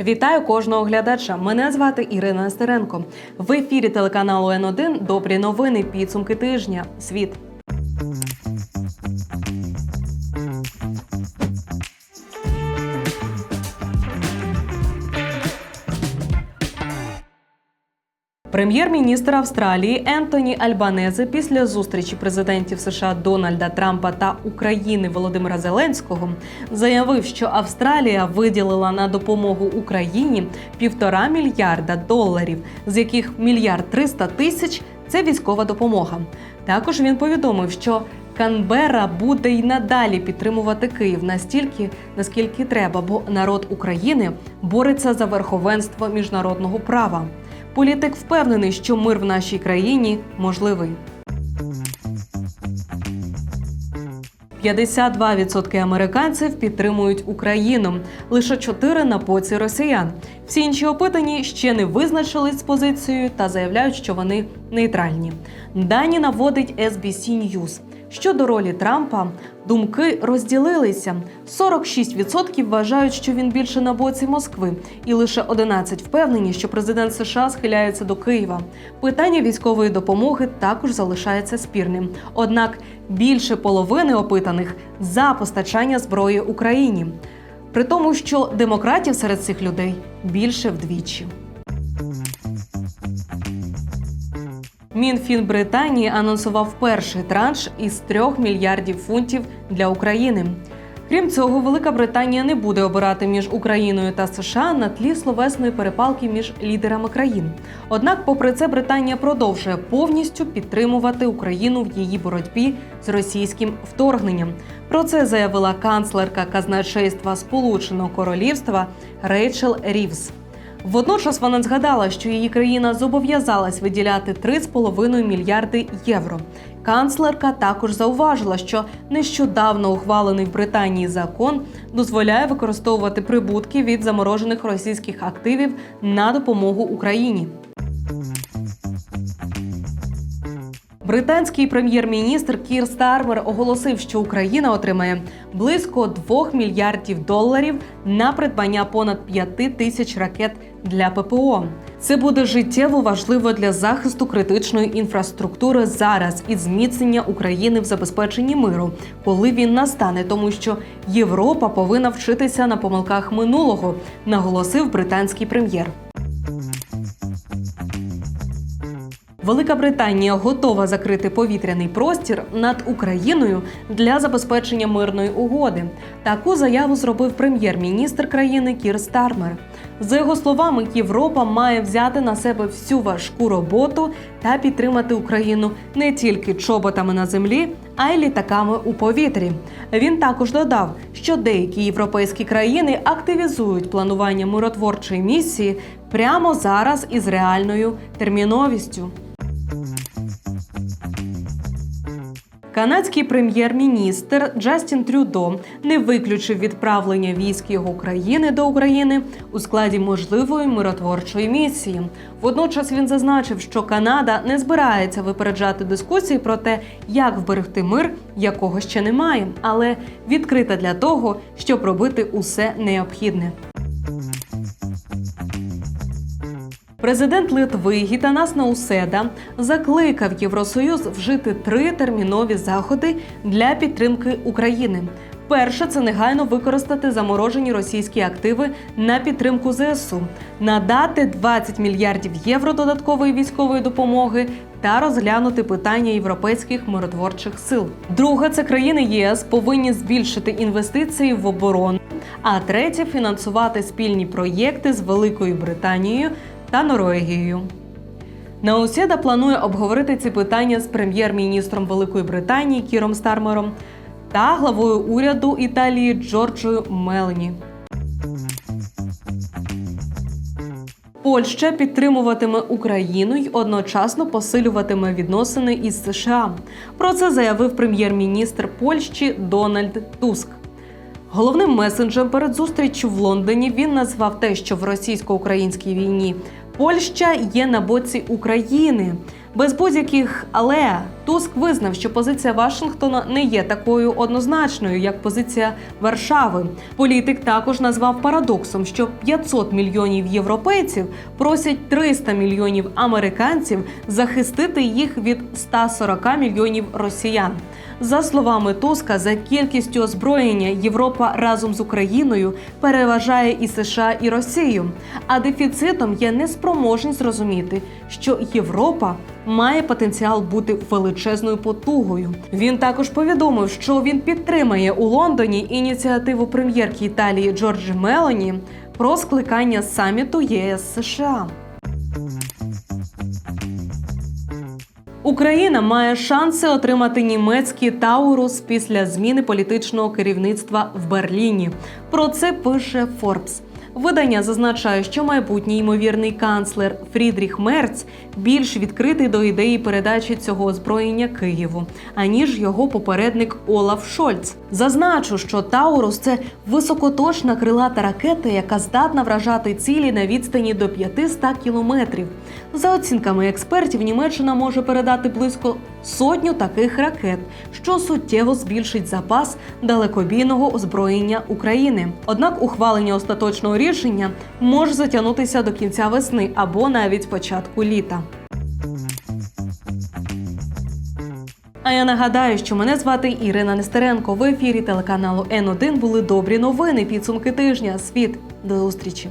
Вітаю кожного глядача. Мене звати Ірина Нестеренко. В ефірі телеканалу Н1 добрі новини. Підсумки тижня. Світ. Прем'єр-міністр Австралії Ентоні Альбанезе після зустрічі президентів США Дональда Трампа та України Володимира Зеленського заявив, що Австралія виділила на допомогу Україні півтора мільярда доларів, з яких мільярд триста тисяч це військова допомога. Також він повідомив, що Канберра буде й надалі підтримувати Київ настільки, наскільки треба, бо народ України бореться за верховенство міжнародного права. Політик впевнений, що мир в нашій країні можливий. 52% американців підтримують Україну, лише 4% на боці росіян. Всі інші опитані ще не визначились з позицією та заявляють, що вони нейтральні. Дані наводить SBC News. Щодо ролі Трампа, думки розділилися. 46% вважають, що він більше на боці Москви, і лише 11% впевнені, що президент США схиляється до Києва. Питання військової допомоги також залишається спірним. Однак більше половини опитаних за постачання зброї Україні, при тому, що демократів серед цих людей більше вдвічі. Мінфін Британії анонсував перший транш із 3 мільярдів фунтів для України. Крім цього, Велика Британія не буде обирати між Україною та США на тлі словесної перепалки між лідерами країн. Однак, попри це, Британія продовжує повністю підтримувати Україну в її боротьбі з російським вторгненням. Про це заявила канцлерка казначейства Сполученого Королівства Рейчел Рівс. Водночас вона згадала, що її країна зобов'язалась виділяти 3,5 мільярди євро. Канцлерка також зауважила, що нещодавно ухвалений в Британії закон дозволяє використовувати прибутки від заморожених російських активів на допомогу Україні. Британський прем'єр-міністр Кір Стармер оголосив, що Україна отримає близько 2 мільярдів доларів на придбання понад 5 тисяч ракет для ППО. Це буде життєво важливо для захисту критичної інфраструктури зараз і зміцнення України в забезпеченні миру, коли він настане, тому що Європа повинна вчитися на помилках минулого, наголосив британський прем'єр. Велика Британія готова закрити повітряний простір над Україною для забезпечення мирної угоди. Таку заяву зробив прем'єр-міністр країни Кір Стармер. За його словами, Європа має взяти на себе всю важку роботу та підтримати Україну не тільки чоботами на землі, а й літаками у повітрі. Він також додав, що деякі європейські країни активізують планування миротворчої місії прямо зараз із реальною терміновістю. Канадський прем'єр-міністр Джастін Трюдо не виключив відправлення військ його країни до України у складі можливої миротворчої місії. Водночас він зазначив, що Канада не збирається випереджати дискусії про те, як вберегти мир, якого ще немає, але відкрита для того, щоб робити усе необхідне. Президент Литви Гітанас Науседа закликав Євросоюз вжити три термінові заходи для підтримки України. Перше це негайно використати заморожені російські активи на підтримку ЗСУ, надати 20 мільярдів євро додаткової військової допомоги та розглянути питання європейських миротворчих сил. Друге це країни єС повинні збільшити інвестиції в оборону. А третє фінансувати спільні проєкти з Великою Британією та Норвегією. Науседа планує обговорити ці питання з прем'єр-міністром Великої Британії Кіром Стармером та главою уряду Італії Джорджою Мелні. Польща підтримуватиме Україну й одночасно посилюватиме відносини із США. Про це заявив прем'єр-міністр Польщі Дональд Туск. Головним месенджем перед зустріччю в Лондоні він назвав те, що в російсько-українській війні Польща є на боці України. Без будь-яких але Туск визнав, що позиція Вашингтона не є такою однозначною, як позиція Варшави. Політик також назвав парадоксом, що 500 мільйонів європейців просять 300 мільйонів американців захистити їх від 140 мільйонів росіян. За словами Туска, за кількістю озброєння Європа разом з Україною переважає і США, і Росію. А дефіцитом є неспроможність зрозуміти, що Європа має потенціал бути величезною потугою. Він також повідомив, що він підтримає у Лондоні ініціативу прем'єрки Італії Джорджі Мелоні про скликання саміту ЄС США. Україна має шанси отримати німецький Таурус після зміни політичного керівництва в Берліні. Про це пише Forbes. Видання зазначає, що майбутній ймовірний канцлер Фрідріх Мерц більш відкритий до ідеї передачі цього озброєння Києву, аніж його попередник Олаф Шольц. Зазначу, що Таурус це високоточна крилата ракета, яка здатна вражати цілі на відстані до 500 кілометрів. За оцінками експертів, Німеччина може передати близько сотню таких ракет, що суттєво збільшить запас далекобійного озброєння України. Однак ухвалення остаточного рішення може затягнутися до кінця весни або навіть початку літа. А я нагадаю, що мене звати Ірина Нестеренко. В ефірі телеканалу Н1 були добрі новини. Підсумки тижня. Світ до зустрічі.